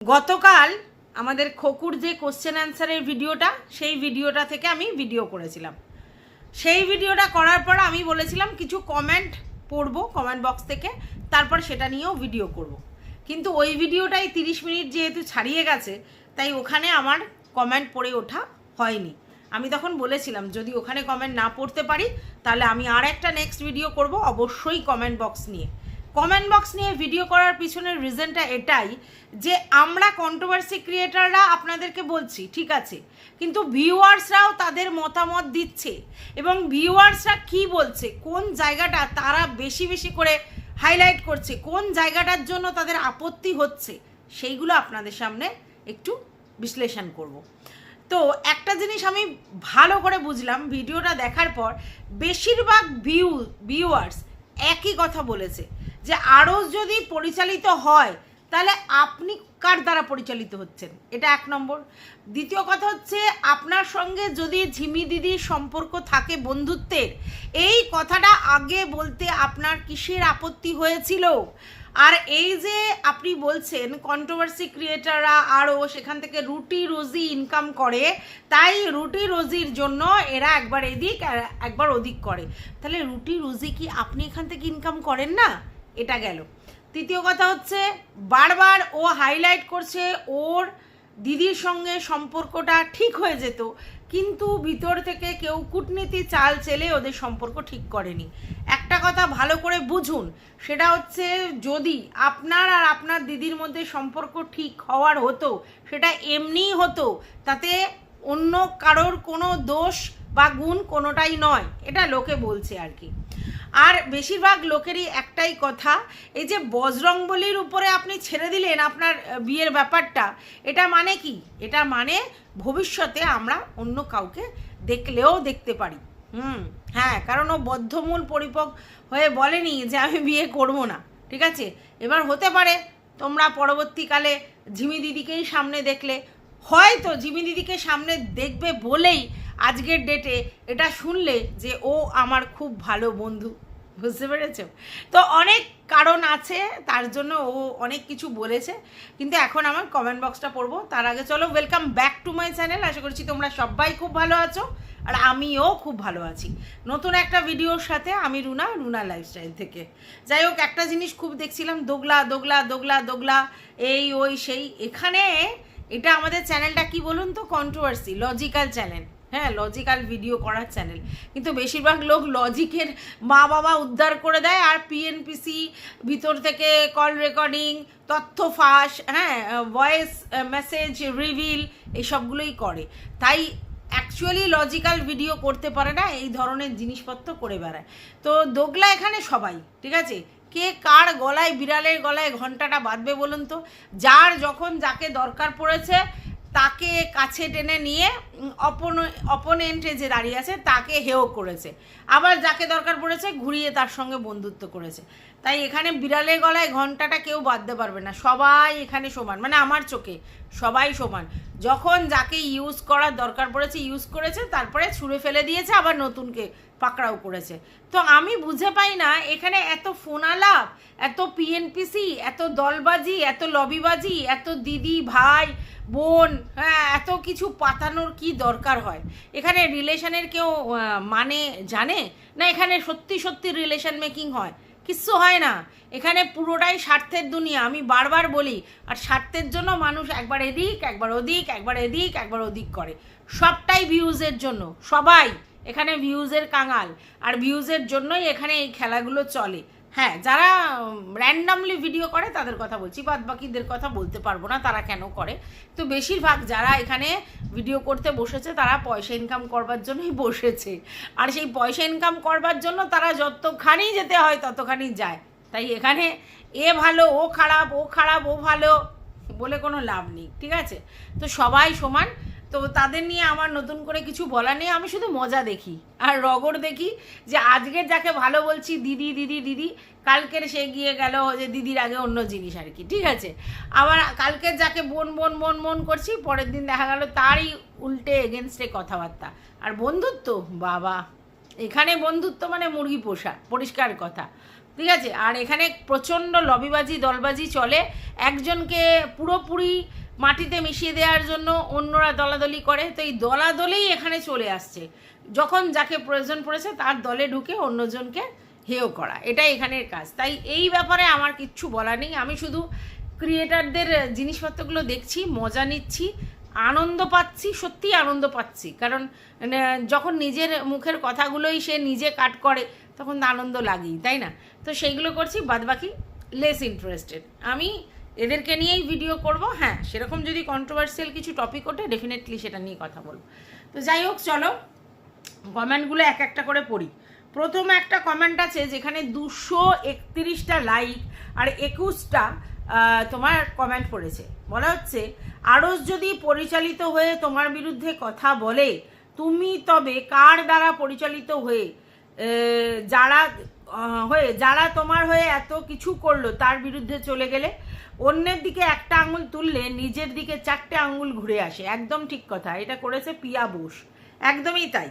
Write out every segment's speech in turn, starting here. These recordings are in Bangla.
গতকাল আমাদের খোকুর যে কোশ্চেন অ্যান্সারের ভিডিওটা, সেই ভিডিওটা থেকে আমি ভিডিও করেছিলাম। সেই ভিডিওটা করার পর আমি বলেছিলাম, কিছু কমেন্ট পড়ব কমেন্ট বক্স থেকে, তারপর সেটা নিয়েও ভিডিও করব। কিন্তু ওই ভিডিওটাই তিরিশ মিনিট যেহেতু ছাড়িয়ে গেছে, তাই ওখানে আমার কমেন্ট পড়ে ওঠা হয়নি। আমি তখন বলেছিলাম, যদি ওখানে কমেন্ট না পড়তে পারি, তাহলে আমি আর একটা নেক্সট ভিডিও করব, অবশ্যই কমেন্ট বক্স নিয়ে। কমেন্ট বক্স নিয়ে ভিডিও করার পিছনের রিজনটা এটাই যে আমরা কন্ট্রোভার্সি ক্রিয়েটাররা আপনাদেরকে বলছি, ঠিক আছে? কিন্তু ভিউয়ার্সরাও তাদের মতামত দিচ্ছে। এবং ভিউয়ার্সরা কি বলছে? কোন জায়গাটা তারা বেশি বেশি করে হাইলাইট করছে? কোন জায়গাটার জন্য তাদের আপত্তি হচ্ছে? সেইগুলো আপনাদের সামনে একটু বিশ্লেষণ করব। তো একটা জিনিস আমি ভালো করে বুঝলাম ভিডিওটা দেখার পর বেশিরভাগ ভিউ ভিউয়ার্স একই কথা বলেছে। যে আরও যদি পরিচালিত হয়, তাহলে আপনি কার দ্বারা পরিচালিত হচ্ছেন? এটা এক নম্বর। দ্বিতীয় কথা হচ্ছে, আপনার সঙ্গে যদি ঝিমি দিদির সম্পর্ক থাকে বন্ধুত্বের, এই কথাটা আগে বলতে আপনার কিসের আপত্তি হয়েছিল? আর এই যে আপনি বলছেন কন্ট্রোভার্সি ক্রিয়েটাররা আরও সেখান থেকে রুটি রোজি ইনকাম করে, তাই রুটি রোজির জন্য এরা একবার এদিক একবার ওদিক করে। তাহলে রুটি রোজি কি আপনি এখান থেকে ইনকাম করেন না? এটা গেল। তৃতীয় কথা হচ্ছে, বারবার ও হাইলাইট করছে ওর দিদির সঙ্গে সম্পর্কটা ঠিক হয়ে যেত, কিন্তু ভিতর থেকে কেউ কূটনীতি চাল চেলে ওদের সম্পর্ক ঠিক করেনি। একটা কথা ভালো করে বুঝুন, সেটা হচ্ছে যদি আপনার আর আপনার দিদির মধ্যে সম্পর্ক ঠিক হওয়ার হতো, সেটা এমনিই হতো, তাতে অন্য কারোর কোনো দোষ বা গুণ কোনোটাই নয়, এটা লোকে বলছে আর কি। আর বেশিরভাগ লোকেরই একটাই কথা, এই যে বজরংবলির উপরে আপনি ছেড়ে দিলেন আপনার বিয়ের ব্যাপারটা, এটা মানে কি? এটা মানে ভবিষ্যতে আমরা অন্য কাউকে দেখলেও দেখতে পারি। হুম হ্যাঁ কারণ ও বদ্ধমূল পরিপক হয়ে বলেনি যে আমি বিয়ে করব না, ঠিক আছে? এবার হতে পারে তোমরা পরবর্তীকালে ঝিমি দিদিকেই সামনে দেখলে। হয়তো ঝিমি দিদিকে সামনে দেখবে বলেই আজকের ডেটে এটা শুনলে যে ও আমার খুব ভালো বন্ধু। বুঝতে পেরেছ? তো অনেক কারণ আছে, তার জন্য ও অনেক কিছু বলেছে, কিন্তু এখন আমার কমেন্ট বক্সটা পড়ব। তার আগে চলো welcome back to my channel আশা করছি তোমরা সবাই খুব ভালো আছো, আর আমিও খুব ভালো আছি। নতুন একটা ভিডিওর সাথে আমি রুনা রুনা লাইফস্টাইল থেকে। যাই হোক, একটা জিনিস খুব দেখছিলাম, দোগলা দোগলা দোগলা দোগলা, এই, ওই, সেই। এখানে এটা আমাদের চ্যানেলটা কি বলুন তো? কন্ট্রোভার্সি লজিক্যাল চ্যানেল হ্যাঁ লজিক্যাল ভিডিও করার চ্যানেল কিন্তু বেশিরভাগ লোক লজিকের মা বাবা উদ্ধার করে দেয় আর পিএনপিসি ভিতর থেকে কল রেকর্ডিং তথ্য ফাঁস হ্যাঁ ভয়েস মেসেজ রিভিল এইসবগুলোই করে। তাই অ্যাকচুয়ালি লজিক্যাল ভিডিও করতে পারে না, এই ধরনের জিনিসপত্র করে বেড়ায়। তো দোগলা এখানে সবাই, ঠিক আছে? কে কার গলায়, বিড়ালের গলায় ঘন্টাটা বাঁধবে বলুন তো? যার যখন যাকে দরকার পড়েছে তাকে কাছে টেনে নিয়ে অপন, অপোনেন্টে যে দাঁড়িয়ে আছে, তাকে হেও করেছে। আবার যাকে দরকার পড়েছে, ঘুরিয়ে তার সঙ্গে বন্ধুত্ব করেছে। তাই এখানে বিড়ালের গলায় ঘন্টাটা কেউ বাঁধতে পারবে না। সবাই এখানে সমান মানে আমার চোখে সবাই সমান। যখন যাকে ইউজ করার দরকার পড়েছে ইউজ করেছে, তারপরে ছুঁড়ে ফেলে দিয়েছে, আবার নতুনকে পাকড়াও করেছে। তো আমি বুঝে পাই না, এখানে এত ফোনালাপ, এত পিএনপিসি এত দলবাজি, এত লবিবাজি, এত দিদি, ভাই, বোন হ্যাঁ এত কিছু পাতানোর কি দরকার হয়? এখানে রিলেশনের কেউ মানে জানে? না এখানে সত্যি সত্যি রিলেশন মেকিং হয়? কিচ্ছু হয় না। এখানে পুরোটাই স্বার্থের দুনিয়া, আমি বারবার বলি, আর স্বার্থের জন্য মানুষ একবার এদিক, একবার ওদিক, একবার এদিক, একবার ওদিক করে। সবটাই ভিউজের জন্য, সবাই। এখানে ভিউজের কাঙাল। আর ভিউজের জন্যই এখানে এই খেলাগুলো চলে। হ্যাঁ যারা র্যান্ডামলি ভিডিও করে, তাদের কথা বলছি। বাদ বাকিদের কথা বলতে পারব না, তারা কেন করে? তো বেশিরভাগ যারা এখানে ভিডিও করতে বসেছে, তারা পয়সা ইনকাম করবার জন্যই বসেছে। আর সেই পয়সা ইনকাম করবার জন্য তারা যতখানি যেতে হয়, ততখানি যায়। তাই এখানে এ ভালো, ও খারাপ ও খারাপ, ও ভালো বলে কোনো লাভ নেই, ঠিক আছে? তো সবাই সমান তো তাদের নিয়ে আমার নতুন করে কিছু বলার নেই, আমি শুধু মজা দেখি আর রগর দেখি যে আজকের যাকে ভালো বলছি, দিদি দিদি দিদি, কালকের সে গিয়ে গেল যে দিদির আগে অন্য জিনিস আর কি, ঠিক আছে? আবার কালকের যাকে বোন বোন বোন বোন করছি, পরের দিন দেখা গেল তারই উল্টে এগেনস্টে কথাবার্তা। আর বন্ধুত্ব? বাবা, এখানে বন্ধুত্ব মানে মুরগি পোষা, পরিষ্কার কথা, ঠিক আছে? আর এখানে প্রচণ্ড লবিবাজি, দলবাজি চলে, একজনকে পুরোপুরি মাটিতে মিশিয়ে দেওয়ার জন্য অন্যরা দলাদলি করে। তো এই দলাদলেই এখানে চলে আসছে। যখন যাকে প্রয়োজন পড়েছে তার দলে ঢুকে অন্যজনকে হেয় করা। এটাই এখানের কাজ। তাই এই ব্যাপারে আমার কিচ্ছু বলা নেই। আমি শুধু ক্রিয়েটারদের জিনিসপত্রগুলো দেখছি, মজা নিচ্ছি, আনন্দ পাচ্ছি সত্যি আনন্দ পাচ্ছি। কারণ যখন নিজের মুখের কথাগুলোই সে নিজে কাট করে, তখন আনন্দ লাগেই, তাই না? তো সেইগুলো করছি, বাদবাকি লেস ইন্টারেস্টেড আমি এদেরকে নিয়েই ভিডিও করব। হ্যাঁ সেরকম যদি কন্ট্রোভার্সিয়াল কিছু টপিক ওঠে ডেফিনেটলি সেটা নিয়ে কথা বলব। তো যাই হোক, চলো, কমেন্টগুলো এক একটা করে পড়ি। প্রথম একটা কমেন্ট আছে যেখানে দুশো একত্রিশটা লাইক আর একুশটা তোমার কমেন্ট পড়েছে। বলা হচ্ছে, আরস যদি পরিচালিত হয়ে তোমার বিরুদ্ধে কথা বলে, তুমি তবে কার দ্বারা পরিচালিত হয়ে যারা হয়ে, যারা তোমার হয়ে এত কিছু করল, তার বিরুদ্ধে চলে গেলে? অন্যের দিকে একটা আঙুল তুললে নিজের দিকে চারটে আঙুল ঘুরে আসে। একদম ঠিক কথা, এটা করেছে পিয়া বোস। একদমই তাই।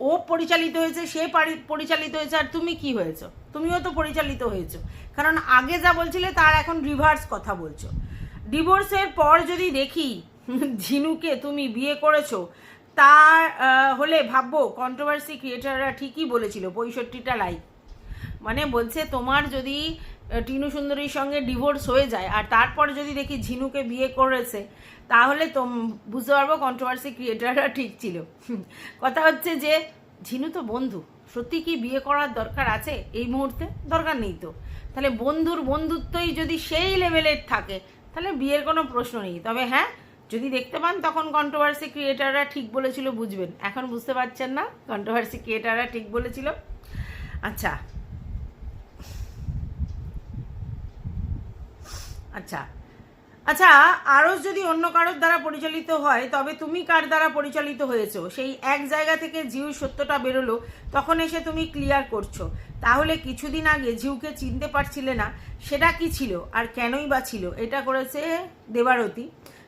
ও পরিচালিত হয়েছে, সে পরিচালিত হয়েছে, আর তুমি কি হয়েছো? তুমিও তো পরিচালিত হয়েছো। কারণ আগে যা বলছিলে, তার এখন রিভার্স কথা বলছো। ডিভোর্সের পর যদি দেখি, ঝিনুকে তুমি বিয়ে করেছ, তার হলে ভাববো কন্ট্রোভার্সি ক্রিয়েটাররা ঠিকই বলেছিল, পঁয়ষট্টিটা লাইক মানে বলছে, তোমার যদি টিনু সুন্দরীর সঙ্গে ডিভোর্স হয়ে যায়। আর তারপর যদি দেখি ঝিনুকে বিয়ে করেছে, তাহলে তো বুঝতে পারব কন্ট্রোভার্সি ক্রিয়েটাররা ঠিক ছিল। কথা হচ্ছে যে ঝিনু তো বন্ধু। সত্যি কি বিয়ে করার দরকার আছে? এই মুহূর্তে দরকার নেই তো। তাহলে বন্ধুর বন্ধুত্বই যদি সেই লেভেলের থাকে, তাহলে বিয়ের কোনো প্রশ্ন নেই। তবে হ্যাঁ যদি দেখতে পান, তখন কন্ট্রোভার্সি ক্রিয়েটাররা ঠিক বলেছিল, বুঝবেন। এখন বুঝতে পারছেন না কন্ট্রোভার্সি ক্রিয়েটাররা ঠিক বলেছিল। আচ্ছা আচ্ছা। আচ্ছা আরও যদি অন্য কারোর দ্বারা পরিচালিত হয়, তবে তুমি কার দ্বারা পরিচালিত হয়েছো? সেই এক জায়গা থেকে জিউ সত্যটা বেরোলো, তখন এসে তুমি ক্লিয়ার করছ। তাহলে কিছুদিন আগে জিউকে চিনতে পারছিলে না, সেটা কি ছিল আর কেনই বা ছিল? এটা করেছে দেবারতী।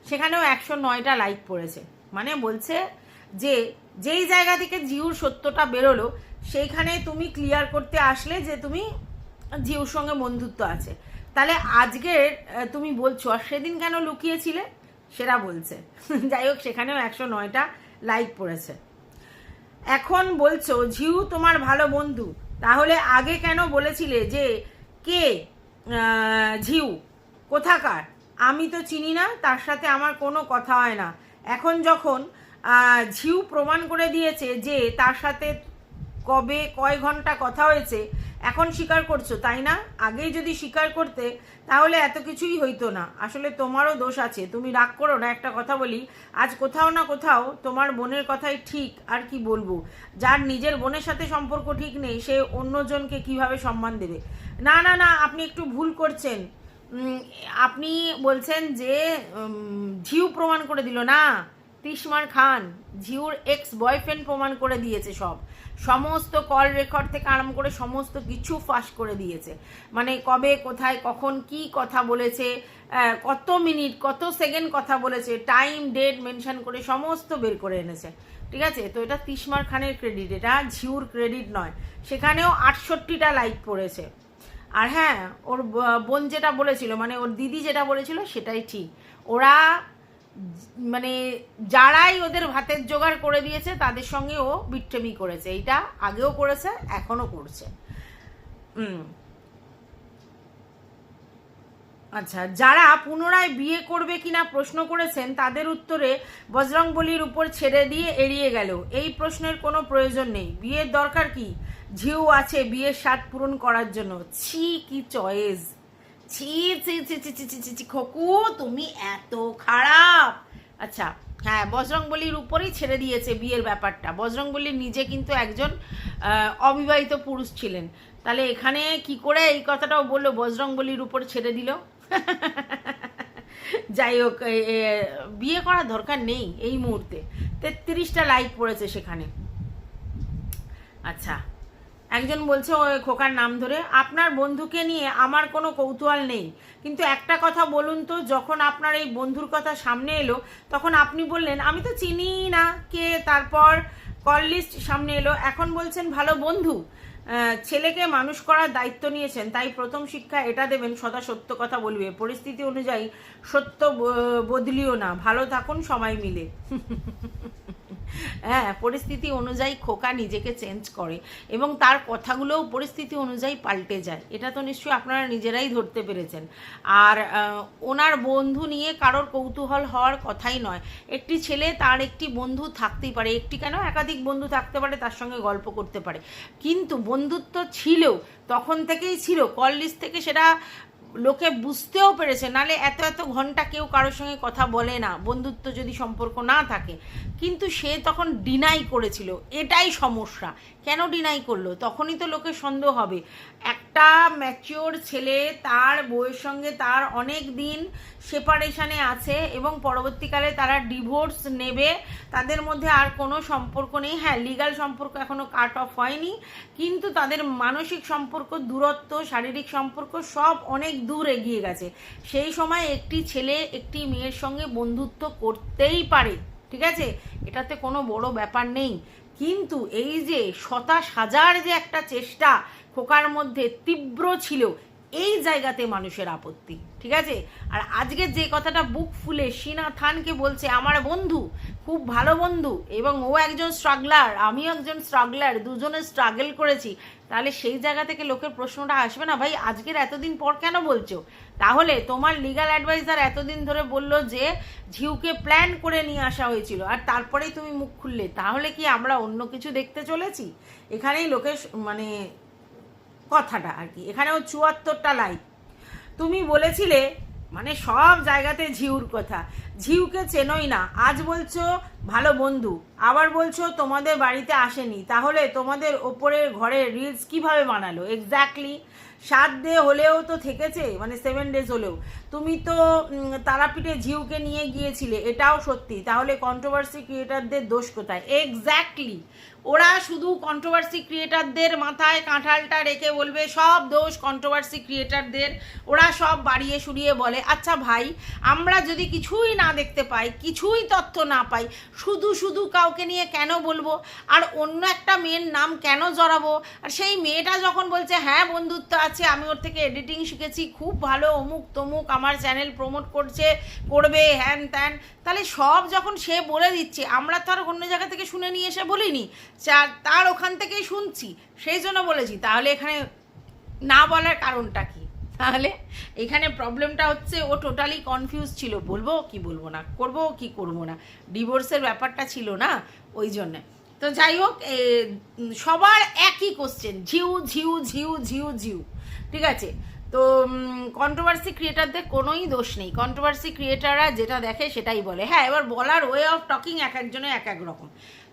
সেখানেও একশো নয়টা লাইক পড়েছে। মানে বলছে যে, যেই জায়গা থেকে জিউর সত্যটা বেরোলো, সেইখানে তুমি ক্লিয়ার করতে আসলে যে তুমি জিউর সঙ্গে বন্ধুত্ব আছে। তাহলে আজকের তুমি বলছো, আর সেদিন কেন লুকিয়েছিলে? সেটা বলছে। যাই হোক, সেখানেও একশো নয়টা লাইক পড়েছে। এখন বলছো, ঝিউ তোমার ভালো বন্ধু। তাহলে আগে কেন বলেছিলে যে, কে ঝিউ? কোথাকার? আমি তো চিনি না, তার সাথে আমার কোনো কথা হয় না। এখন যখন ঝিউ প্রমাণ করে দিয়েছে যে তার সাথে কবে, কয় ঘণ্টা কথা হয়েছে এখন স্বীকার করছ, তাই না? আগেই যদি স্বীকার করতে, তাহলে এত কিছুই হইতো না। আসলে তোমারও দোষ আছে। তুমি রাগ করো না, একটা কথা বলি। আজ কোথাও না কোথাও তোমার বোনের কথাই ঠিক, আর কি বলব? যার নিজের বোনের সাথে সম্পর্ক ঠিক নেই, সে অন্যজনকে কীভাবে সম্মান দেবে? না না না, আপনি একটু ভুল করছেন। আপনি বলছেন যে ঝিউ প্রমাণ করে দিল না। তিসমার খান ঝিউর এক্স বয়ফ্রেন্ড প্রমাণ করে দিয়েছে সব। সমস্ত কল রেকর্ড থেকে আরম্ভ করে সমস্ত কিছু ফাঁস করে দিয়েছে। মানে কবে, কোথায়, কখন, কি কথা বলেছে কত মিনিট, কত সেকেন্ড কথা বলেছে টাইম ডেট মেনশন করে সমস্ত বের করে এনেছে। ঠিক আছে? তো এটা তিসমার খানের ক্রেডিট এটা ঝিউর ক্রেডিট নয়। সেখানেও আটষট্টিটা লাইক পড়েছে। আর হ্যাঁ ওর বোন যেটা বলেছিল মানে ওর দিদি যেটা বলেছিল, সেটাই ঠিক। ওরা মানে যারাই ওদের ভাতের জোগাড় করে দিয়েছে, তাদের সঙ্গে ও বিট্রেমি করেছে। এটা আগেও করেছে এখনও করছে। আচ্ছা যারা পুনরায় বিয়ে করবে কিনা প্রশ্ন করেছেন, তাদের উত্তরে বজরংবলির উপর ছেড়ে দিয়ে এড়িয়ে গেল। এই প্রশ্নের কোনো প্রয়োজন নেই। বিয়ের দরকার কি? ঝিউ আছে বিয়ের স্বাদ পূরণ করার জন্য। ছি, কি চয়েস ছি ছি ছি ছি ছি ছি ছি ছি, খোকু, তুমি এত খারাপ। আচ্ছা হ্যাঁ বজরংবলির উপরেই ছেড়ে দিয়েছে বিয়ের ব্যাপারটা। বজরংবলী নিজে কিন্তু একজন অবিবাহিত পুরুষ ছিলেন। তাহলে এখানে কি করে এই কথাটাও বলল? বজরংবলির উপর ছেড়ে দিল? যাই হোক বিয়ে করার দরকার নেই এই মুহূর্তে। তেত্রিশটা লাইক পড়েছে সেখানে। আচ্ছা একজন বলছে ওই খোকার নাম ধরে। আপনার বন্ধুকে নিয়ে আমার কোনো কৌতূহল নেই। কিন্তু একটা কথা বলুন তো, যখন আপনার এই বন্ধুর কথা সামনে এলো, তখন আপনি বললেন, আমি তো চিনি না কে। তারপর কল লিস্ট সামনে এলো, এখন বলছেন, ভালো বন্ধু ছেলেকে মানুষ করার দায়িত্ব নিয়েছেন, তাই প্রথম শিক্ষা এটা দেবেন, সদা সত্য কথা বলবে। পরিস্থিতি অনুযায়ী সত্য বদলিও না। ভালো থাকুন সময় মিলে। হ্যাঁ পরিস্থিতি অনুযায়ী খোকা নিজেকে চেঞ্জ করে এবং তার কথাগুলোও পরিস্থিতি অনুযায়ী পাল্টে যায়। এটা তো নিশ্চয়ই আপনারা নিজেরাই ধরতে পেরেছেন। আর ওনার বন্ধু নিয়ে কারোর কৌতূহল হওয়ার কথাই নয়। একটি ছেলে তার একটি বন্ধু থাকতেই পারে, একটি কেন একাধিক বন্ধু থাকতে পারে, তার সঙ্গে গল্প করতে পারে। কিন্তু বন্ধুত্ব ছিল তখন থেকেই ছিল। কল লিস্ট থেকে সেটা লোকে বুঝতেও পেরেছে, নালে এত এত ঘণ্টা কেউ কারোর সঙ্গে কথা বলে না, বন্ধুত্ব যদি সম্পর্ক না থাকে। কিন্তু সে তখন ডিনাই করেছিল, এটাই সমস্যা। কেন ডিনাই করল? তখনই তো লোকের সন্দেহ হবে। একটা ম্যাচিওর ছেলে, তার বউয়ের সঙ্গে তার অনেক দিন সেপারেশানে আছে এবং পরবর্তীকালে তারা ডিভোর্স নেবে। তাদের মধ্যে আর কোনো সম্পর্ক নেই। হ্যাঁ লিগাল সম্পর্ক এখনও কাট অফ হয়নি, কিন্তু তাদের মানসিক সম্পর্ক, দূরত্ব, শারীরিক সম্পর্ক সব অনেক দূর এগিয়ে গেছে। সেই সময় একটি ছেলে একটি মেয়ের সঙ্গে বন্ধুত্ব করতেই পারে, ঠিক আছে? এটাতে কোনো বড় ব্যাপার নেই। কিন্তু এই যে শতাশ হাজার যে একটা চেষ্টা খোকার মধ্যে তীব্র ছিল এই জায়গাতে মানুষের আপত্তি, ঠিক আছে? আর আজকে যে কথাটা বুক ফুলে সিনা থানকে বলছে, আমার বন্ধু, খুব ভালো বন্ধু এবং ও একজন স্ট্রাগলার আমিও একজন স্ট্রাগলার দুজনে স্ট্রাগল করেছি। তাহলে সেই জায়গা থেকে লোকের প্রশ্নটা আসবে না ভাই? আজকের এতদিন পর কেন বলছো? তাহলে তোমার লিগাল অ্যাডভাইজার এতদিন ধরে বলল যে, ঝিউকে প্ল্যান করে নিয়ে আসা হয়েছিল আর তারপরেই তুমি মুখ খুললে। তাহলে কি আমরা অন্য কিছু দেখতে চলেছি? এখানেই লোকের মানে কথাটা আর কি। এখানেও চুয়াত্তরটা লাইক তুমি বলেছিলে মানে সব জায়গাতে ঝিউর কথা। ঝিউকে চেনই না। আজ বলছো, ভালো বন্ধু। আবার বলছো, তোমাদের বাড়িতে আসেনি। তাহলে তোমাদের ওপরের ঘরে রিলস কীভাবে বানালো? এক্স্যাক্টলি সাত ডে হলেও তো থেকেছে মানে সেভেন ডেজ হলেও। তুমি তো তারাপীঠে ঝিউকে নিয়ে গিয়েছিলে, এটাও সত্যি। তাহলে কন্ট্রোভার্সি ক্রিয়েটারদের দোষ কোথায়? এক্স্যাক্টলি ওরা শুধু কন্ট্রোভার্সি ক্রিয়েটারদের মাথায় কাঁঠালটা রেখে বলবে, সব দোষ কন্ট্রোভার্সি ক্রিয়েটারদের ওরা সব বাড়িয়ে সুরিয়ে বলে আচ্ছা ভাই, আমরা যদি কিছুই না দেখতে পাই, কিছুই তথ্য না পাই, শুধু শুধু কাউকে নিয়ে কেন বলব? আর অন্য একটা মেয়ের নাম কেন জড়াবো? আর সেই মেয়েটা যখন বলছে হ্যাঁ বন্ধুত্ব আছে, আমি ওর থেকে এডিটিং শিখেছি, খুব ভালো অমুক তমুক আমার চ্যানেল প্রমোট করছে, করবে, হ্যান ত্যান। তাহলে সব যখন সে বলে দিচ্ছে, আমরা তো আর অন্য জায়গা থেকে শুনে নিয়ে এসে বলিনি। তার ওখান থেকেই শুনছি, সেই জন্য বলেছি। তাহলে এখানে না বলার কারণটা কি? তাহলে এখানে প্রবলেমটা হচ্ছে, ও টোটালি কনফিউজ ছিল। বলব কি বলব না, করব কি করব না? ডিভোর্সের ব্যাপারটা ছিল না, ওই জন্যে। তো যাই হোক সবার একই কোশ্চেন ঝিউ ঝিউ ঝিউ ঝিউ ঝিউ। ঠিক আছে? তো কন্ট্রোভার্সি ক্রিয়েটারদের কোনোই দোষ নেই। কন্ট্রোভার্সি ক্রিয়েটাররা যেটা দেখে সেটাই বলে। হ্যাঁ এবার বলার ওয়ে অফ টকিং এক একজনের এক এক রকম।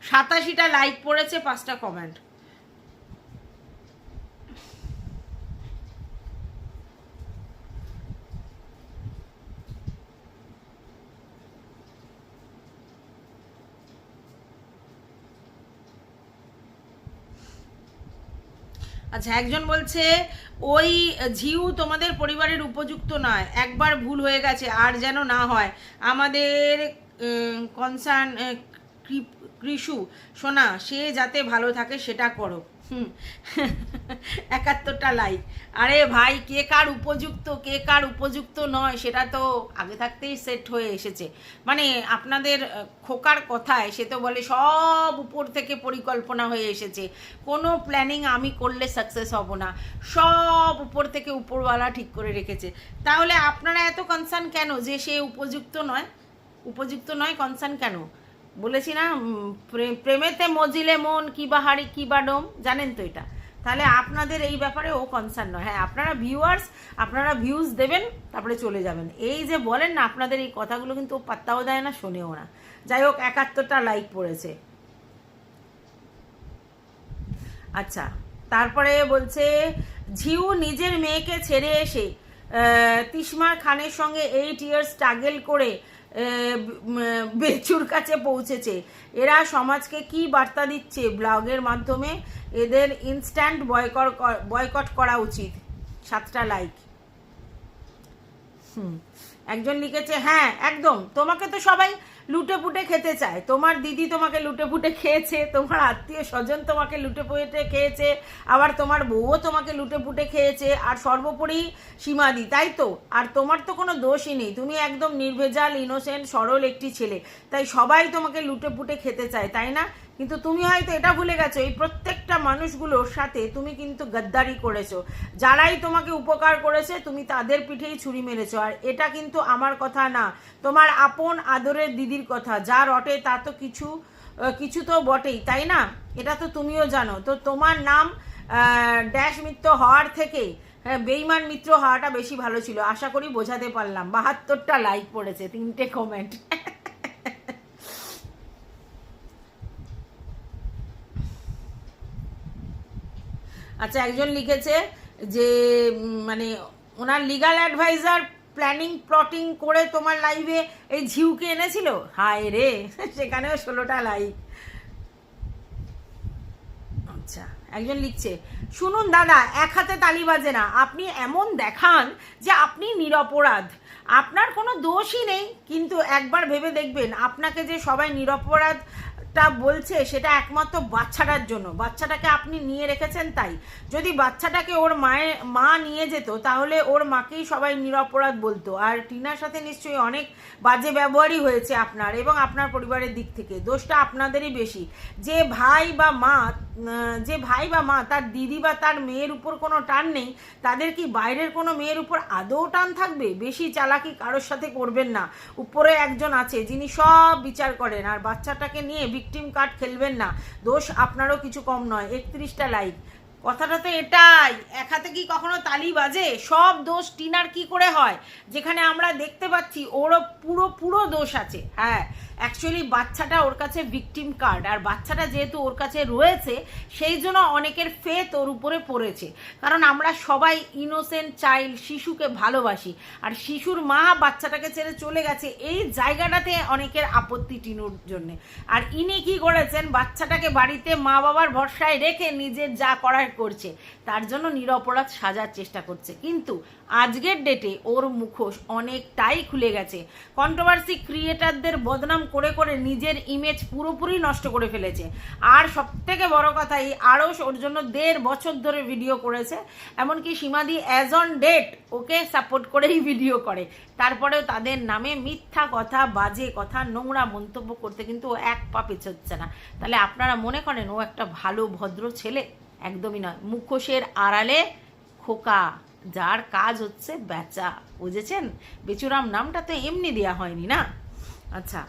সাতাশিটা লাইক পড়েছে, পাঁচটা কমেন্ট আচ্ছা একজন বলছে ওই ঝিউ তোমাদের পরিবারের উপযুক্ত নয়। একবার ভুল হয়ে গেছে, আর যেন না হয়। আমাদের কনসার্ন কৃষু, সোনা, সে যাতে ভালো থাকে সেটা করো। একাত্তরটা লাইক আরে ভাই, কে কার উপযুক্ত, কে কার উপযুক্ত নয়, সেটা তো আগে থাকতেই সেট হয়ে এসেছে। মানে আপনাদের খোকার কথায় সে তো বলে সব উপর থেকে পরিকল্পনা হয়ে এসেছে। কোনো প্ল্যানিং আমি করলে সাকসেস হব না। সব উপর থেকে উপরওয়ালা ঠিক করে রেখেছে। তাহলে আপনারা এত কনসার্ন কেন যে সে উপযুক্ত নয়? উপযুক্ত নয় কনসার্ন কেন? বলেছি না প্রেমেতে মজিলে মন কি বা হাড়ি কি বা ডোম জানেন তো এটা। তাহলে আপনাদের এই ব্যাপারে ও কনসার্ন নয়। হ্যাঁ আপনারা ভিউয়ার্স আপনারা ভিউজ দেবেন তারপরে চলে যাবেন। এই যে বলেন না আপনাদের এই কথাগুলো কিন্তু ও পাত্তাও দেয় না শোনেও না। যাই হোক একাত্তরটা লাইক পড়েছে। আচ্ছা তারপরে বলছে ঝিউ নিজের মেয়েকে ছেড়ে এসে আহ, তিশমার খানের সঙ্গে এইট ইয়ার্স স্ট্রাগেল করে বেচুর কাছে পৌঁছেছে। এরা সমাজকে কি বার্তা দিচ্ছে? ব্লগের মাধ্যমে এদের ইনস্ট্যান্ট বয়কট বয়কট করা উচিত। সাতটা লাইক হুম। একজন লিখেছে হ্যাঁ একদম। তোমাকে তো সবাই লুটে পুটে খেতে চায়। তোমার দিদি তোমাকে লুটে পুটে খেয়েছে, তোমার আত্মীয় স্বজন তোমাকে লুটে পুটে খেয়েছে, আবার তোমার বউও তোমাকে লুটে পুটে খেয়েছে, আর সর্বোপরি সীমাদি, তাই তো? আর তোমার তো কোনো দোষই নেই, তুমি একদম নির্ভেজাল ইনোসেন্ট সরল একটি ছেলে। তাই সবাই তোমাকে লুটে পুটে খেতে চায়, তাই না? কিন্তু তুমি হয়তো এটা ভুলে গেছো, এই প্রত্যেকটা মানুষগুলোর সাথে তুমি কিন্তু গদ্দারি করেছ। যারাই তোমাকে উপকার করেছে, তুমি তাদের পিঠেই ছুরি মেরেছো। আর এটা কিন্তু আমার কথা না, তোমার আপন আদরের দিদির কথা। যা রটে, তা তো কিছু কিছু তো বটেই, তাই না? এটা তো তুমিও জানো। তো তোমার নাম ড্যাশ মিত্র হওয়ার থেকে হ্যাঁ বেইমান মিত্র হওয়াটা বেশি ভালো ছিল। আশা করি বোঝাতে পারলাম। বাহাত্তরটা লাইক পড়েছে, তিনটে কমেন্ট আচ্ছা একজন লিখেছে যে মানে ওনার লিগাল অ্যাডভাইজার প্ল্যানিং প্লটিং করে তোমার লাইভে এই ঝিউকে এনেছিল? হায় রে, সেখানেও ষোলোটা লাইক আচ্ছা একজন লিখছে, শুনুন দাদা, এক হাতে তালি বাজে না। আপনি এমন দেখান যে আপনি নিরপরাধ। আপনার কোনো দোষই নেই। কিন্তু একবার ভেবে দেখবেন, আপনাকে যে সবাই নিরপরাধ টা বলছে সেটা একমাত্র বাচ্চাটার জন্য। বাচ্চাটাকে আপনি নিয়ে রেখেছেন তাই। যদি বাচ্চাটাকে ওর মায়ের মা নিয়ে যেত, তাহলে ওর মাকেই সবাই নিরপরাধ বলতো। আর টিনার সাথে নিশ্চয়ই অনেক বাজে ব্যবহারই হয়েছে আপনার এবং আপনার পরিবারের দিক থেকে। দোষটা আপনাদেরই বেশি। যে ভাই বা মা যে ভাই বা মা, তার দিদি বা তার মেয়ের উপর কোনো টান নেই, তাদের কি বাইরের কোনো মেয়ের উপর আদৌ টান থাকবে? বেশি চালাকি কারোর সাথে করবেন না। উপরে একজন আছে, যিনি সব বিচার করেন, আর বাচ্চাটাকে নিয়ে ভিকটিম কার্ড খেলবেন না। দোষ আপনারও কিছু কম নয়, একত্রিশটা লাইক কথাটা তো এটাই। এক হাতে কি কখনো তালি বাজে? সব দোষ টিনার কি করে হয়? যেখানে আমরা দেখতে পাচ্ছি ওরও পুরো পুরো দোষ আছে। হ্যাঁ অ্যাকচুয়ালি বাচ্চাটা ওর কাছে ভিকটিম কার্ড আর বাচ্চাটা যেহেতু ওর কাছে রয়েছে, সেই জন্য অনেকের ফেথ ওর উপরে পড়েছে। কারণ আমরা সবাই ইনোসেন্ট চাইল্ড শিশুকে ভালোবাসি। আর শিশুর মা বাচ্চাটাকে ছেড়ে চলে গেছে এই জায়গাটাতে অনেকের আপত্তি টিনুর জন্যে। আর ইনি কি করেছেন? বাচ্চাটাকে বাড়িতে মা বাবার ভরসায় রেখে নিজের যা করার করছে। তার জন্য নিরপরাধ সাজার চেষ্টা করছে। কিন্তু আজকের ডেটে ওর মুখোশ অনেকটাই খুলে গেছে। কন্ট্রোভার্সি ক্রিয়েটারদের বদনাম করে করে নিজের ইমেজ পুরোপুরি নষ্ট করে ফেলেছে। আর সব থেকে বড় কথা, এই আড়স ওর জন্য দেড় বছর ধরে ভিডিও করেছে। এমনকি সীমাদি as on date okay support করেই ভিডিও করে। তারপরেও তাদের নামে মিথ্যা কথা, বাজে কথা, নোংরা মন্তব্য করতে কিন্তু ও এক পা পেছোচ্ছে না। তাহলে আপনারা মনে করেন ও একটা ভালো, ভদ্র ছেলে? একদমই নয়। মুখোশের আড়ালে খোকা, যার কাজ হচ্ছে বেচা, বুঝেছেন? বেচুরাম নামটা তো এমনি দেয়া হয়নি না? আচ্ছা।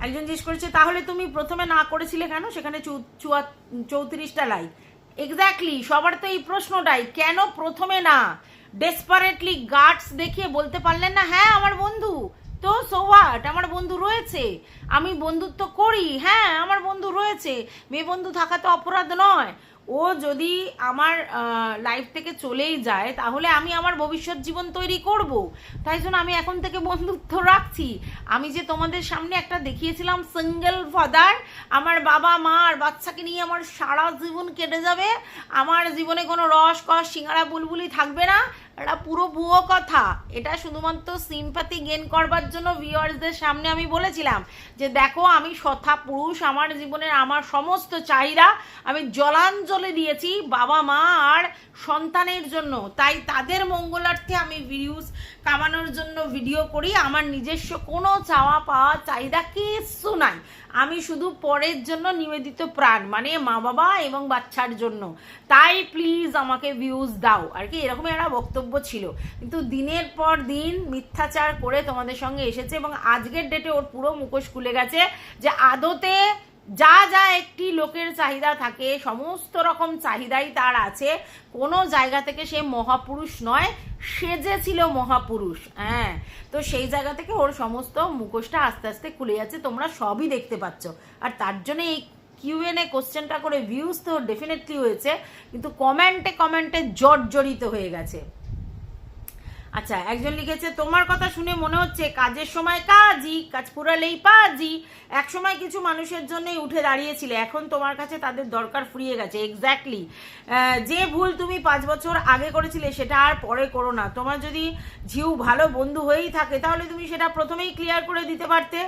একজন জিজ্ঞেস করেছে, তাহলে তুমি প্রথমে না করেছিলে কেন? সেখানে চুয়া- চৌত্রিশটা লাইক এক্স্যাক্টলি সবার তো এই প্রশ্নটাই, কেন প্রথমে না? ডেসপারেটলি গার্ডস দেখিয়ে বলতে পারলেন না হ্যাঁ আমার বন্ধু। তো সোয়াট আমার বন্ধু রয়েছে। আমি বন্ধুত্ব করি। হ্যাঁ আমার বন্ধু রয়েছে। মেয়ে বন্ধু থাকা তো অপরাধ নয়। ও যদি আমার লাইফ থেকে চলেই যায়, তাহলে আমি আমার ভবিষ্যৎ জীবন তৈরি করব। তাই জন্য আমি এখন থেকে বন্ধুত্ব রাখছি। আমি যে তোমাদের সামনে একটা দেখিয়েছিলাম সিঙ্গেল ফাদার আমার বাবা, মা আর বাচ্চাকে নিয়ে আমার সারা জীবন কেটে যাবে। আমার জীবনে কোনো রস কস সিঙ্গারা, বুলবুলি থাকবে না। এটা পুরো ভুয়ো কথা। এটা শুধুমাত্র সিম্পাতি গেন করবার জন্য ভিওয়ার্সদের সামনে আমি বলেছিলাম যে দেখো, আমি সথা পুরুষ, আমার জীবনের আমার সমস্ত চাহিদা আমি জলাঞ্জলি দিয়েছি বাবা মা আর সন্তানের জন্য। তাই তাদের মঙ্গলার্থে আমি ভিউজ কামানোর জন্য ভিডিও করি। আমার নিজস্ব কোনো চাওয়া পাওয়া চাহিদা কিচ্ছু নাই। আমি শুধু পরের জন্য নিবেদিত প্রাণ মানে মা বাবা এবং বাচ্চার জন্য। তাই প্লিজ আমাকে ভিউজ দাও। আর কি, এরকম একটা বক্তব্য ছিল। কিন্তু দিনের পর দিন মিথ্যাচার করে তোমাদের সঙ্গে এসেছে এবং আজকের ডেটে ওর পুরো মুখোশ খুলে গেছে যে আদতে যা যা একটি লোকের চাহিদা থাকে, সমস্ত রকম চাহিদাই তার আছে। কোনো জায়গা থেকে সে মহাপুরুষ নয়, সেজেছিল মহাপুরুষ হ্যাঁ। তো সেই জায়গা থেকে ওর সমস্ত মুখোশটা আস্তে আস্তে খুলে যাচ্ছে, তোমরা সবই দেখতে পাচ্ছ। আর তার জন্য এই কিউএনএ কোশ্চেনটা করে ভিউজ তো ডেফিনেটলি হয়েছে, কিন্তু কমেন্টে কমেন্টে জর্জরিত হয়ে গেছে। আচ্ছা একজন লিখেছে, তোমার কথা শুনে মনে হচ্ছে কাজের সময় কাজই, কাজ পুরালেই পাজি। এক সময় কিছু মানুষের জন্যই উঠে দাঁড়িয়েছিলে, এখন তোমার কাছে তাদের দরকার ফুরিয়ে গেছে। এক্স্যাক্টলি যে ভুল তুমি পাঁচ বছর আগে করেছিলে সেটা আর পরে করো না। তোমার যদি ঝিউ ভালো বন্ধু হয়েই থাকে, তাহলে তুমি সেটা প্রথমেই ক্লিয়ার করে দিতে পারতে।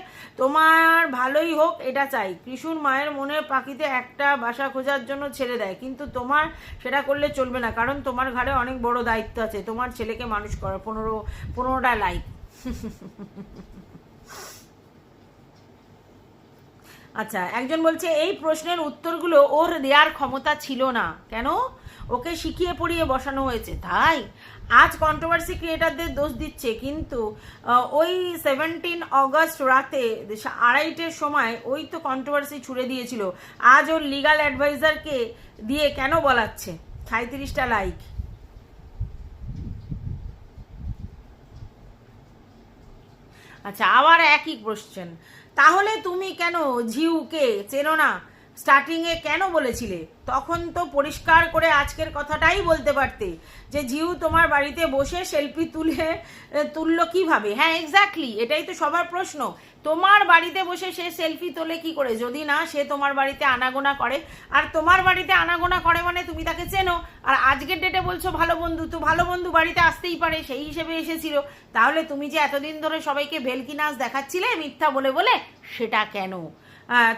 তোমার ভালোই হোক, এটা চাই। কৃষুর মায়ের মনের পাখিতে একটা বাসা খোঁজার জন্য ছেড়ে দেয়, কিন্তু তোমার সেটা করলে চলবে না, কারণ তোমার ঘাড়ে অনেক বড় দায়িত্ব আছে। তোমার ছেলেকে মানুষ করা পনেরো পনেরোটা লাইক আচ্ছা একজন বলছে, এই প্রশ্নের উত্তরগুলো ওর দেওয়ার ক্ষমতা ছিল না। কেন? ওকে শিখিয়ে পড়িয়ে বসানো হয়েছে। তাই আজ কন্ট্রোভার্সি ক্রিয়েটারদের দোষ দিচ্ছে। কিন্তু ওই সেভেন্টিন অগস্ট রাতে আড়াইটের সময় ওই তো কন্ট্রোভার্সি ছুড়ে দিয়েছিল। আজ ওর লিগাল অ্যাডভাইজারকে দিয়ে কেন বলাচ্ছে? সাঁত্রিশটা লাইক আচ্ছা আবার একই কোশ্চেন তাহলে তুমি কেন ঝিউকে চেনো না? স্টার্টিংয়ে কেন বলেছিলে? তখন তো পরিষ্কার করে আজকের কথাটাই বলতে পারতে যে ঝিউ তোমার বাড়িতে বসে সেলফি তুলে তুললো কীভাবে? হ্যাঁ এক্স্যাক্টলি এটাই তো সবার প্রশ্ন। তোমার বাড়িতে বসে সে সেলফি তোলে কি করে? যদি না, সে তোমার বাড়িতে আনাগোনা করে। আর তোমার বাড়িতে আনাগোনা করে মানে তুমি তাকে চেনো। আর আজকের ডেটে বলছো, ভালো বন্ধু, তো ভালো বন্ধু বাড়িতে আসতেই পারে, সেই হিসেবে এসেছিল। তাহলে তুমি যে এতদিন ধরে সবাইকে ভেলকি নাচ দেখাচ্ছিলে মিথ্যা বলে বলে, সেটা কেন?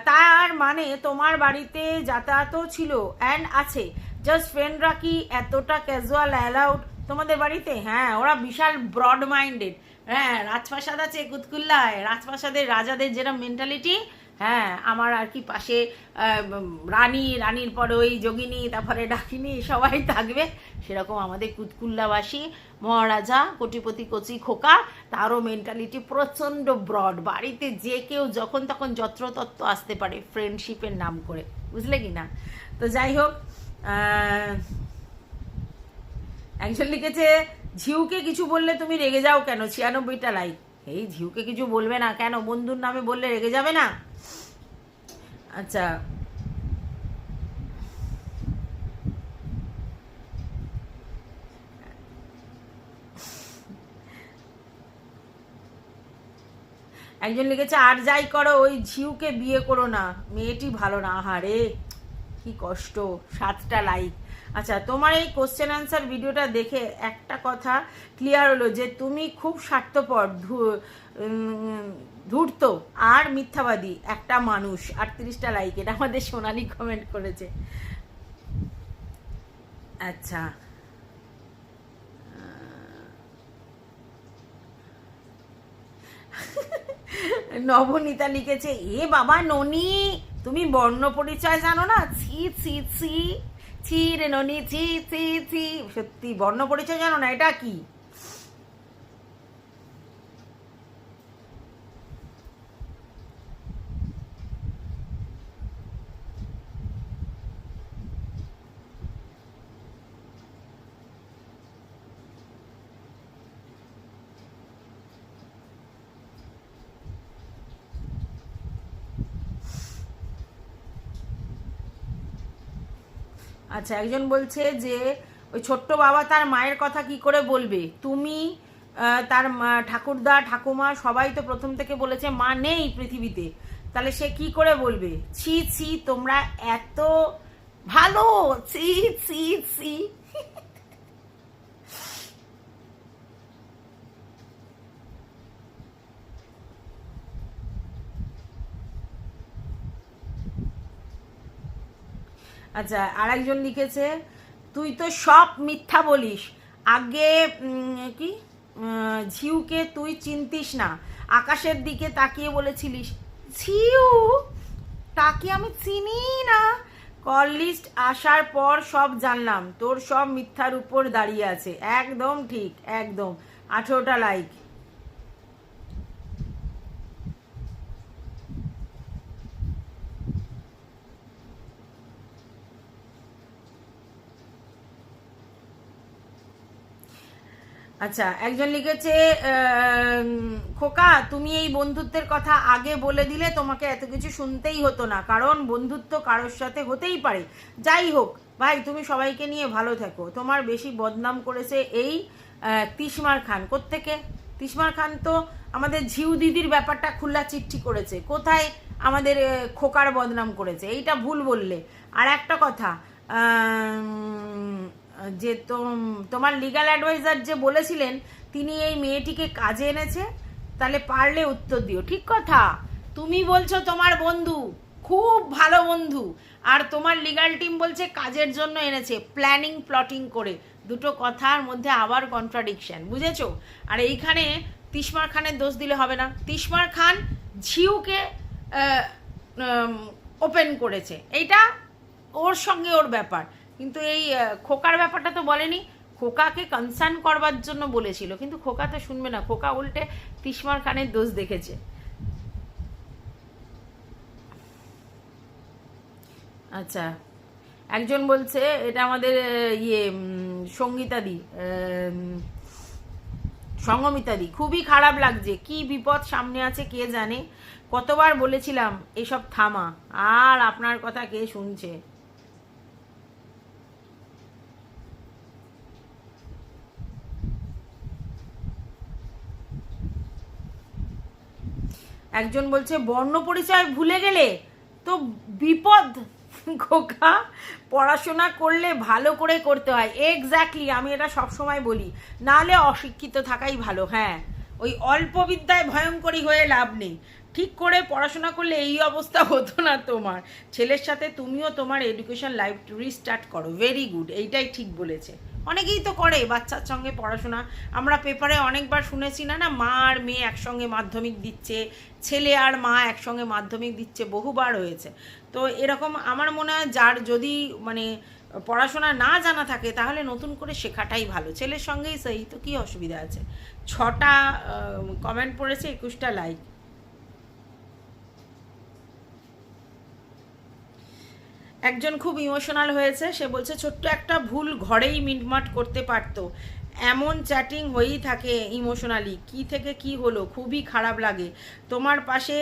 তার মানে তোমার বাড়িতে যাতায়াতও ছিল অ্যান্ড আছে। জাস্ট ফ্রেন্ডরা কি এতটা ক্যাজুয়াল অ্যালাউড তোমাদের বাড়িতে? হ্যাঁ ওরা বিশাল ব্রড মাইন্ডেড হ্যাঁ রাজপ্রাসাদ আছে কুতকুল্লায়। রাজপ্রাসাদের রাজাদের যেরকম মেন্টালিটি হ্যাঁ আমার আর কি পাশে রানী, রানীর পর ওই যোগিনী, তারপরে ডাকিনী, সবাই থাকবে। সেরকম আমাদের কুতকুল্লাবাসী, মহারাজা, কোটিপতি কচি খোকা, তারও মেন্টালিটি প্রচণ্ড ব্রড বাড়িতে যে কেউ যখন তখন যত্রতত্ত্ব আসতে পারে ফ্রেন্ডশিপের নাম করে। বুঝলে কি না? তো যাই হোক একজন লিখেছে ঝিউকে কিছু বললে তুমি রেগে যাও কেন? ছিয়ানব্বইটা লাইক এই ঝিউকে কিছু বলবে না কেন? বন্ধুর নামে বললে রেগে যাবে না? আচ্ছা। একজন লিখেছে, আর যাই করো, ওই ঝিউকে বিয়ে করো না। মেয়েটি ভালো না। আহারে, কি কষ্ট। সাতটা লাইক আচ্ছা তোমার এই কোশ্চেন অ্যান্সার ভিডিওটা দেখে একটা কথা ক্লিয়ার হলো যে তুমি খুব স্বার্থপর ধূর্ত আর মিথ্যাবাদী একটা মানুষ। আটত্রিশটা লাইক এটা আমাদের সোনালি কমেন্ট করেছে। আচ্ছা। নবনীতা লিখেছে, এ বাবা ননি, তুমি বর্ণ পরিচয় জানো না? ছি ছি ছি। ছি রে ননি ছি ছি ছি। সত্যি বর্ণ পরিচয় জানো না এটা কি? আচ্ছা একজন বলছে যে, ওই ছোট্ট বাবা তার মায়ের কথা কি করে বলবে? তুমি তার ঠাকুরদা, ঠাকুমা, সবাই তো প্রথম থেকে বলেছে মা নেই পৃথিবীতে। তাহলে সে কি করে বলবে? ছি ছি, তোমরা এত ভালো! ছি ছি ছি। আচ্ছা আরেকজন লিখেছে, তুই তো সব মিথ্যা বলিস। আগে কি? ঝিউকে তুই চিনতিস না। আকাশের দিকে তাকিয়ে বলেছিলিস, ঝিউ? তাকে আমি চিনি না। কল লিস্ট আসার পর সব জানলাম। তোর সব মিথ্যার উপর দাঁড়িয়ে আছে। একদম ঠিক, একদম। আঠেরোটা লাইক আচ্ছা একজন লিখেছে খোকা, তুমি এই বন্ধুত্বের কথা আগে বলে দিলে তোমাকে এত কিছু শুনতেই হতো না, কারণ বন্ধুত্ব কারোর সাথে হতেই পারে। যাই হোক, ভাই, তুমি সবাইকে নিয়ে ভালো থেকো। তোমার বেশি বদনাম করেছে এই তিসমার খান। কোত্থেকে? তিসমার খান তো আমাদের ঝিউ দিদির ব্যাপারটা খুল্লা চিঠি করেছে। কোথায় আমাদের খোকার বদনাম করেছে? এইটা ভুল বললে। আর একটা কথা যে তোম- তোমার লিগ্যাল অ্যাডভাইজার যে বলেছিলেন, তিনি এই মেয়েটিকে কাজে এনেছে, তাহলে পারলে উত্তর দিও। ঠিক কথা? তুমি বলছো তোমার বন্ধু, খুব ভালো বন্ধু, আর তোমার লিগ্যাল টিম বলছে কাজের জন্য এনেছে প্ল্যানিং প্লটিং করে। দুটো কথার মধ্যে আবার কন্ট্রাডিকশন বুঝেছ? আর এইখানে তিশমার খানের দোষ দিলে হবে না। তিশমার খান ঝিউকে ওপেন করেছে। এইটা ওর সঙ্গে ওর ব্যাপার। কিন্তু এই খোকার ব্যাপারটা তো বলেনি। খোকাকে কনসার্ন করবার জন্য বলেছিল, কিন্তু খোকা তো শুনবে না। খোকা উল্টে তিশমার খানের দোষ দেখেছে। আচ্ছা একজন বলছে, এটা আমাদের ইয়ে সঙ্গীতাদি সঙ্গমিতাদি খুবই খারাপ লাগছে। কি বিপদ সামনে আছে কে জানে? কতবার বলেছিলাম, এসব থামা। আর আপনার কথা কে শুনছে? একজন বলছে বর্ণ পরিচয় ভুলে গেলে তো বিপদ। খোকা, পড়াশোনা করলে ভালো করে করতে হয়। এক্স্যাক্টলি আমি এটা সবসময় বলি। নাহলে অশিক্ষিত থাকাই ভালো হ্যাঁ। ওই অল্প বিদ্যায় ভয়ঙ্করী হয়ে লাভ নেই। ঠিক করে পড়াশোনা করলে এই অবস্থা হতো না তোমার। ছেলের সাথে তুমিও তোমার এডুকেশন লাইফ রিস্টার্ট করো। ভেরি গুড এইটাই ঠিক বলেছে। অনেকেই তো করে বাচ্চার সঙ্গে পড়াশোনা। আমরা পেপারে অনেকবার শুনেছি না না, মা আর মেয়ে একসঙ্গে মাধ্যমিক দিচ্ছে, ছেলে আর মা একসঙ্গে মাধ্যমিক দিচ্ছে, বহুবার হয়েছে। তো এরকম আমার মনে হয় যার যদি মানে পড়াশোনা না জানা থাকে, তাহলে নতুন করে শেখাটাই ভালো। ছেলের সঙ্গেই সেই, তো কী অসুবিধা আছে? ছটা কমেন্ট পড়েছে, একুশটা লাইক একজন খুব ইমোশনাল হয়েছে, সে বলছে, ছোট্ট একটা ভুল ঘরেই মিটমাট করতে পারতো। এমন চ্যাটিং হয়েই থাকে ইমোশনালি কি থেকে কি হলো? খুবই খারাপ লাগে। তোমার পাশে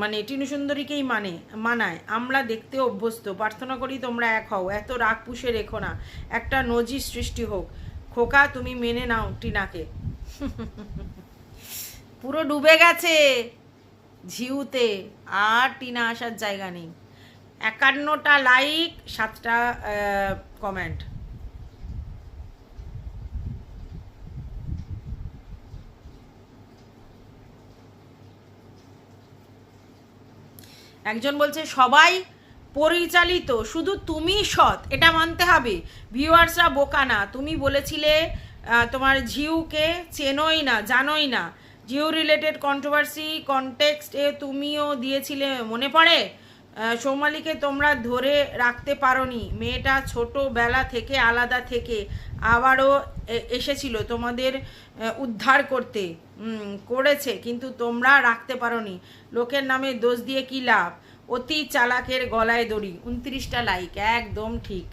মানে টিনু সুন্দরীকেই মানে মানায়। আমরা দেখতে অভ্যস্ত। প্রার্থনা করি তোমরা এক হও। এত রাগ পুষে রেখো না। একটা নজির সৃষ্টি হোক। খোকা, তুমি মেনে নাও টিনাকে। পুরো ডুবে গেছে ঝিউতে। আর টিনা আসার জায়গা নেই। একান্নটা লাইক, সাতটা কমেন্ট একজন বলছে, সবাই পরিচালিত, শুধু তুমি সৎ, এটা মানতে হবে। ভিউয়ার্সরা বোকা না, তুমি বলেছিলে তোমার ঝিউকে চেনোই না, জানোই না। জিও রিলেটেড কন্ট্রোভার্সি কনটেক্সট এ তুমিও দিয়েছিলে, মনে পড়ে? সৌমালিকে তোমরা ধরে রাখতে পারোনি। মেয়েটা ছোটোবেলা থেকে আলাদা থেকে আবারও এসেছিল তোমাদের উদ্ধার করতে। করেছে, কিন্তু তোমরা রাখতে পারোনি। লোকের নামে দোষ দিয়ে কি লাভ? অতি চালাকের গলায় দড়ি। উনত্রিশটা লাইক একদম ঠিক।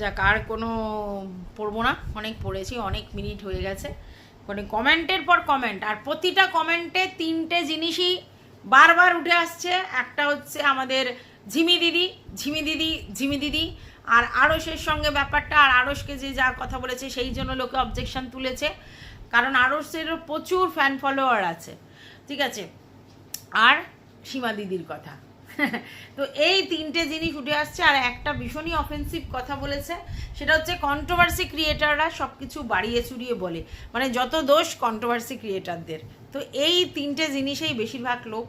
যাক, আর কোনো পড়ব না। অনেক পড়েছি, অনেক মিনিট হয়ে গেছে। মানে কমেন্টের পর কমেন্ট, আর প্রতিটা কমেন্টে তিনটে জিনিসই বারবার উঠে আসছে। একটা হচ্ছে আমাদের ঝিমি দিদি ঝিমি দিদি ঝিমি দিদি, আর আড়সের সঙ্গে ব্যাপারটা, আর আড়সকে যে যা কথা বলেছে, সেই জন্য লোকে অবজেকশন তুলেছে। কারণ আড়সেরও প্রচুর ফ্যান ফলোয়ার আছে, ঠিক আছে? আর সীমা দিদির কথা। তো এই তিনটে জিনিস উঠে আসছে, আর একটা ভীষণই অফেন্সিভ কথা বলেছে, সেটা হচ্ছে কন্ট্রোভার্সি ক্রিয়েটাররা সব কিছু বাড়িয়ে চুরিয়ে বলে মানে যত দোষ কন্ট্রোভার্সি ক্রিয়েটারদের তো এই তিনটে জিনিসেই বেশিরভাগ লোক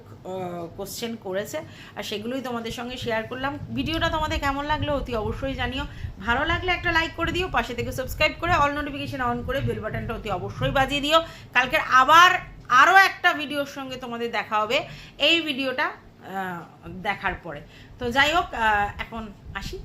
কোশ্চেন করেছে, আর সেগুলোই তোমাদের সঙ্গে শেয়ার করলাম। ভিডিওটা তোমাদের কেমন লাগল অতি অবশ্যই জানিও। ভালো লাগলে একটা লাইক করে দিও, পাশে থেকে সাবস্ক্রাইব করে অল নোটিফিকেশন অন করে বেল বাটনটা অতি অবশ্যই বাজিয়ে দিও। কালকের আবার আরও একটা ভিডিওর সঙ্গে তোমাদের দেখা হবে। এই ভিডিওটা দেখার পরে। তো যাই হোক এখন আসি।